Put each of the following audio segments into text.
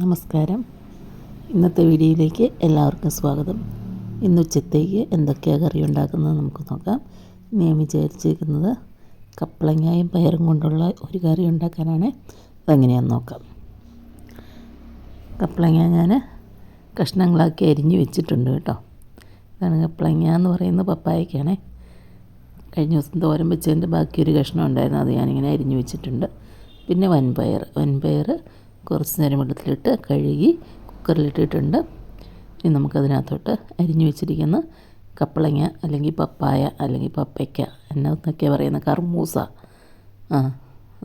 നമസ്കാരം. ഇന്നത്തെ വീഡിയോയിലേക്ക് എല്ലാവർക്കും സ്വാഗതം. ഇന്ന് ഉച്ചത്തേക്ക് എന്തൊക്കെയാണ് കറി ഉണ്ടാക്കുന്നത് നമുക്ക് നോക്കാം. ഞാൻ വിചാരിച്ചിരിക്കുന്നത് കപ്പളങ്ങായും പയറും കൊണ്ടുള്ള ഒരു കറി ഉണ്ടാക്കാനാണ്. അതെങ്ങനെയാണെന്ന് നോക്കാം. കപ്പളങ്ങ ഞാൻ കഷ്ണങ്ങളാക്കി അരിഞ്ഞ് വെച്ചിട്ടുണ്ട് കേട്ടോ. ഇതാണ് കപ്പളങ്ങ എന്ന് പറയുന്ന പപ്പായക്കാണേ. കഴിഞ്ഞ ദിവസം തോരൻ വെച്ചതിന്റെ ബാക്കി ഒരു കഷ്ണം ഉണ്ടായിരുന്നു. അത് ഞാനിങ്ങനെ അരിഞ്ഞു വെച്ചിട്ടുണ്ട്. പിന്നെ വൻപയർ. വൻപയർ കുറച്ച് നേരം വെള്ളത്തിലിട്ട് കഴുകി കുക്കറിലിട്ടിട്ടുണ്ട്. ഇനി നമുക്കതിനകത്തോട്ട് അരിഞ്ഞു വെച്ചിരിക്കുന്ന കപ്പളങ്ങ അല്ലെങ്കിൽ പപ്പായ അല്ലെങ്കിൽ പപ്പയ്ക്ക എന്നൊക്കെ പറയുന്ന കർമൂസ. ആ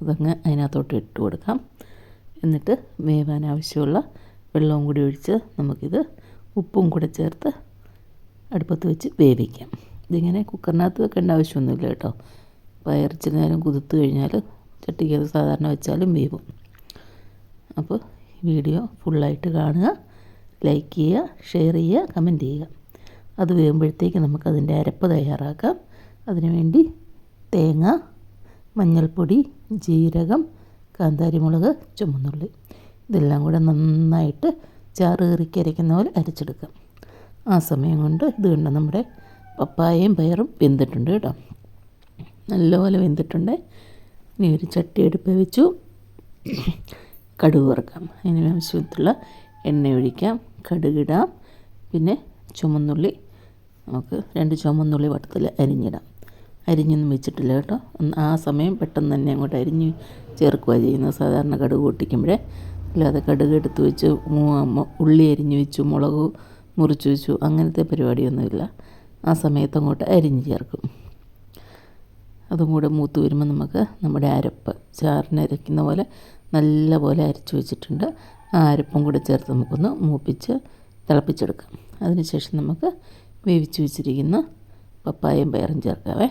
അതങ്ങ് അതിനകത്തോട്ട് ഇട്ട് കൊടുക്കാം. എന്നിട്ട് വേവാൻ ആവശ്യമുള്ള വെള്ളവും കൂടി ഒഴിച്ച് നമുക്കിത് ഉപ്പും കൂടെ ചേർത്ത് അടുപ്പത്ത് വെച്ച് വേവിക്കാം. ഇതിങ്ങനെ കുക്കറിനകത്ത് വെക്കേണ്ട ആവശ്യമൊന്നുമില്ല കേട്ടോ. പയർ ഇച്ചിരി നേരം കുതിർത്ത് കഴിഞ്ഞാൽ ചട്ടിക്കകത്ത് സാധാരണ വെച്ചാലും വേവും. അപ്പോൾ വീഡിയോ ഫുള്ളായിട്ട് കാണുക ലൈക്ക് ചെയ്യുക ഷെയർ ചെയ്യുക കമന്റ് ചെയ്യുക. അത് വേകുമ്പോഴത്തേക്ക് നമുക്കതിന്റെ അരപ്പ് തയ്യാറാക്കാം. അതിനുവേണ്ടി തേങ്ങ മഞ്ഞൾപ്പൊടി ജീരകം കാന്താരിമുളക് ചുമന്നുള്ളി ഇതെല്ലാം കൂടെ നന്നായിട്ട് ചാറ് കയറിക്ക് അരയ്ക്കുന്ന പോലെ അരച്ചെടുക്കാം. ആ സമയം കൊണ്ട് ഇത് കണ്ട നമ്മുടെ പപ്പായയും പയറും വെന്തിട്ടുണ്ട് കേട്ടോ. നല്ലപോലെ വെന്തിട്ടുണ്ട്. ഇനി ഒരു ചട്ടി അടുപ്പ് വെച്ചു. കടുക് വറുക്കാം അതിന് ആവശ്യത്തിലുള്ള എണ്ണ ഒഴിക്കാം കടുകിടാം. പിന്നെ ചുമന്നുള്ളി. നമുക്ക് രണ്ട് ചുമന്നുള്ളി വട്ടത്തിൽ അരിഞ്ഞിടാം. അരിഞ്ഞൊന്നും വെച്ചിട്ടില്ല കേട്ടോ. ആ സമയം പെട്ടെന്ന് തന്നെ അങ്ങോട്ട് അരിഞ്ഞ് ചേർക്കുക ചെയ്യുന്നത്. സാധാരണ കടുക് പൊട്ടിക്കുമ്പോഴേ. അല്ലാതെ കടുക് എടുത്ത് വെച്ച് ഉള്ളി അരിഞ്ഞ് വെച്ചു മുളക് മുറിച്ച് വെച്ചു അങ്ങനത്തെ പരിപാടിയൊന്നുമില്ല. ആ സമയത്ത് അങ്ങോട്ട് അരിഞ്ഞ് ചേർക്കും. അതും കൂടെ മൂത്ത് വരുമ്പോൾ നമുക്ക് നമ്മുടെ അരപ്പ് ചാറിന് അരയ്ക്കുന്ന പോലെ നല്ല പോലെ അരച്ച് വെച്ചിട്ടുണ്ട്. ആ അരപ്പും കൂടെ ചേർത്ത് നമുക്കൊന്ന് മൂപ്പിച്ച് തിളപ്പിച്ചെടുക്കാം. അതിനുശേഷം നമുക്ക് വേവിച്ച് വെച്ചിരിക്കുന്ന പപ്പായയും പയറും ചേർക്കാവേ.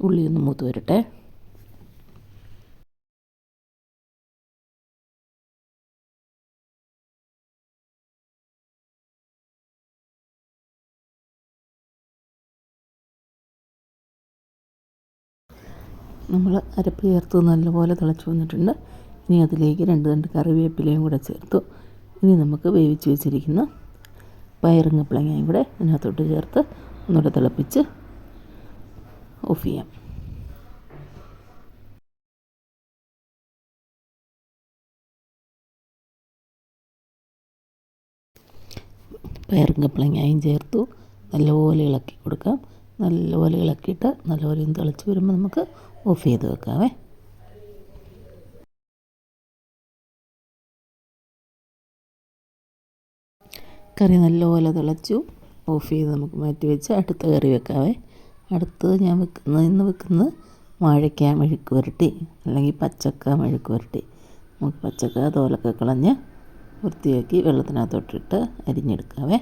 ഉള്ളിയൊന്ന് മൂത്ത് വരട്ടെ. നമ്മൾ അരപ്പ് ചേർത്ത് നല്ലപോലെ തിളച്ച് വന്നിട്ടുണ്ട്. ഇനി അതിലേക്ക് രണ്ട് രണ്ട് കറിവേപ്പിലയും കൂടെ ചേർത്തു. ഇനി നമുക്ക് വേവിച്ച് വെച്ചിരിക്കുന്ന പയറും പിളങ്ങയും കൂടെ അതിനകത്തോട്ട് ചേർത്ത് ഒന്നുകൂടെ തിളപ്പിച്ച് ഓഫ് ചെയ്യാം. പയറും കപ്പളങ്ങയും ചേർത്തു. നല്ലപോലെ ഇളക്കി കൊടുക്കാം. നല്ലപോലെ ഇളക്കിയിട്ട് നല്ലപോലെ ഒന്ന് തിളച്ച് വരുമ്പോൾ നമുക്ക് ഓഫ് ചെയ്ത് വെക്കാവേ. കറി നല്ലപോലെ തിളച്ചു. ഓഫ് ചെയ്ത് നമുക്ക് മാറ്റി വെച്ച് അടുത്ത കറി വെക്കാവേ. അടുത്തത് ഞാൻ വെക്കുന്നത് ഇന്ന് വെക്കുന്നത് വാഴയ്ക്ക മെഴുക്ക് പുരട്ടി അല്ലെങ്കിൽ പച്ചക്ക മെഴുക്ക് പുരട്ടി നമുക്ക് പച്ചക്ക തോലൊക്കെ കളഞ്ഞ് വൃത്തിയാക്കി വെള്ളത്തിനകത്തോട്ടിട്ട് അരിഞ്ഞെടുക്കാവേ.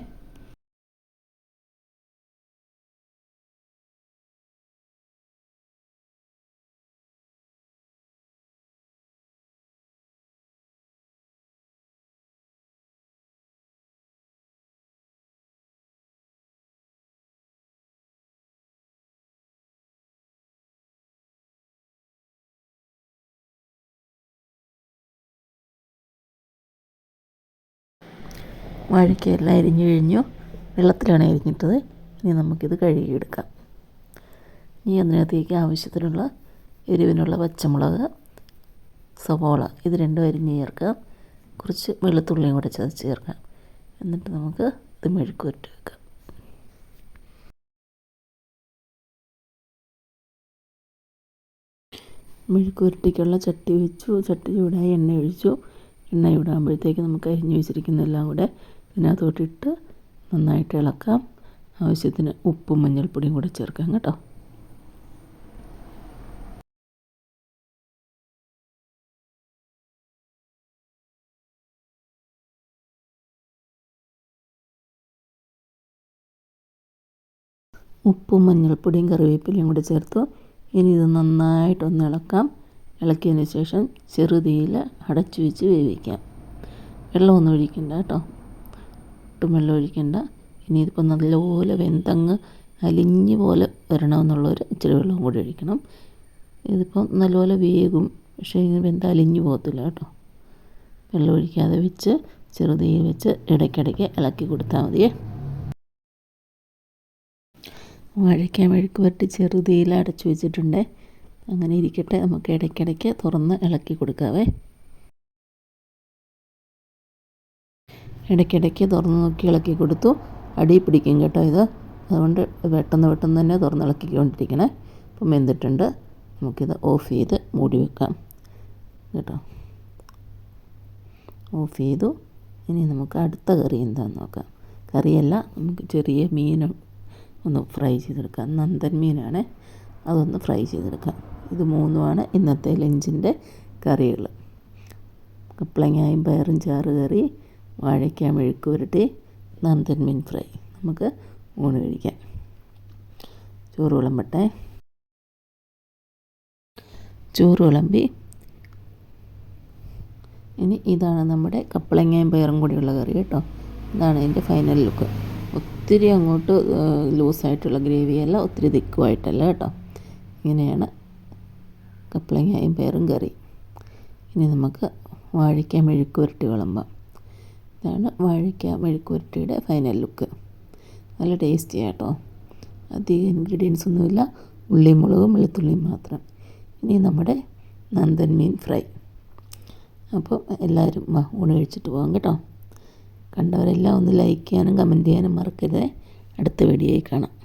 വാഴയ്ക്കയെല്ലാം അരിഞ്ഞു കഴിഞ്ഞു. വെള്ളത്തിലാണ് അരിഞ്ഞിട്ടത്. ഇനി നമുക്കിത് കഴുകിയെടുക്കാം. ഇനി അതിനകത്തേക്ക് ആവശ്യത്തിനുള്ള എരിവിനുള്ള പച്ചമുളക് സവോള ഇത് രണ്ടും അരിഞ്ഞ് ചേർക്കാം. കുറച്ച് വെളുത്തുള്ളിയും കൂടെ ചതച്ച് ചേർക്കാം. എന്നിട്ട് നമുക്ക് ഇത് മെഴുക്ക് പുരട്ടി വെക്കാം. മെഴുക്ക് പുരട്ടിക്കുള്ള ചട്ടി വെച്ചു. ചട്ടി ചൂടായി എണ്ണ ഒഴിച്ചു. എണ്ണ ഇടുമ്പോഴത്തേക്ക് നമുക്ക് അരിഞ്ഞു വെച്ചിരിക്കുന്ന എല്ലാം കൂടെ ഇതിനകത്തോട്ടിട്ട് നന്നായിട്ട് ഇളക്കാം. ആവശ്യത്തിന് ഉപ്പും മഞ്ഞൾപ്പൊടിയും കൂടെ ചേർക്കാം കേട്ടോ. ഉപ്പും മഞ്ഞൾപ്പൊടിയും കറിവേപ്പിലയും കൂടെ ചേർത്തു. ഇനി ഇത് നന്നായിട്ടൊന്ന് ഇളക്കാം. ഇളക്കിയതിന് ശേഷം ചെറുതീയിൽ അടച്ചു വെച്ച് വേവിക്കാം. വെള്ളമൊന്നും ഒഴിക്കണ്ട കേട്ടോ. ഒട്ടും വെള്ളം ഒഴിക്കണ്ട. ഇനി ഇതിപ്പോൾ നല്ലപോലെ വെന്തങ്ങ് അലിഞ്ഞ് പോലെ വരണമെന്നുള്ളൊരു ഇച്ചിരി വെള്ളം കൂടി ഒഴിക്കണം. ഇതിപ്പം നല്ലപോലെ വേകും. പക്ഷേ ഇങ്ങനെ വെന്ത അലിഞ്ഞു പോകത്തില്ല കേട്ടോ. വെള്ളം ഒഴിക്കാതെ വെച്ച് ചെറുതീ വെച്ച് ഇടയ്ക്കിടയ്ക്ക് ഇളക്കി കൊടുത്താൽ മതിയേ. വാഴയ്ക്ക മെഴുക്ക് വരട്ടി ചെറുതീയിൽ അടച്ചു വെച്ചിട്ടുണ്ട്. അങ്ങനെ ഇരിക്കട്ടെ. നമുക്ക് ഇടയ്ക്കിടയ്ക്ക് തുറന്ന് ഇളക്കി കൊടുക്കാവേ. ഇടയ്ക്കിടയ്ക്ക് തുറന്ന് നോക്കി ഇളക്കി കൊടുത്തു. അടി പിടിക്കും കേട്ടോ ഇത്. അതുകൊണ്ട് പെട്ടെന്ന് പെട്ടെന്ന് തന്നെ തുറന്ന് ഇളക്കിക്കൊണ്ടിരിക്കണേ. അപ്പം വെന്തിട്ടുണ്ട്. നമുക്കിത് ഓഫ് ചെയ്ത് മൂടി വെക്കാം കേട്ടോ. ഓഫ് ചെയ്തു. ഇനി നമുക്ക് അടുത്ത കറി എന്താണെന്ന് നോക്കാം. കറിയല്ല നമുക്ക് ചെറിയ മീൻ ഒന്ന് ഫ്രൈ ചെയ്തെടുക്കാം. നന്ദൻ മീനാണ്. അതൊന്ന് ഫ്രൈ ചെയ്തെടുക്കാം. ഇത് മൂന്നുമാണ് ഇന്നത്തെ ലഞ്ചിന്റെ കറികൾ. കപ്പളങ്ങായും പയറും ചാറ് കറി വാഴയ്ക്ക മെഴുക്ക് പുരട്ടി നന്ദൻ മീൻ ഫ്രൈ. നമുക്ക് ഊണ് കഴിക്കാം. ചോറ് വിളമ്പട്ടെ. ചോറ് വിളമ്പി. ഇനി ഇതാണ് നമ്മുടെ കപ്പളങ്ങയും പയറും കൂടിയുള്ള കറി കേട്ടോ. ഇതാണ് അതിന്റെ ഫൈനൽ ലുക്ക്. ഒത്തിരി അങ്ങോട്ട് ലൂസായിട്ടുള്ള ഗ്രേവിയല്ല ഒത്തിരി തിക്കുമായിട്ടല്ല കേട്ടോ. ഇങ്ങനെയാണ്. കപ്പളങ്ങയും പയറും കറി. ഇനി നമുക്ക് വാഴയ്ക്ക മെഴുക്ക് പുരട്ടി വിളമ്പാം. ഇതാണ് വാഴയ്ക്ക മെഴുക്ക് പുരട്ടിയുടെ ഫൈനൽ ലുക്ക് നല്ല ടേസ്റ്റിയാണ് കേട്ടോ അധികം ഇൻഗ്രീഡിയൻസ് ഒന്നുമില്ല. ഉള്ളിയും മുളകും വെളുത്തുള്ളിയും മാത്രം. ഇനി നമ്മുടെ നന്ദൻ മീൻ ഫ്രൈ. അപ്പോൾ എല്ലാവരും ഊണ് കഴിച്ചിട്ട് പോകാം കേട്ടോ. കണ്ടവരെല്ലാം ഒന്ന് ലൈക്ക് ചെയ്യാനും കമന്റ് ചെയ്യാനും മറക്കരുത്. അടുത്ത വീഡിയോയിൽ കാണാം.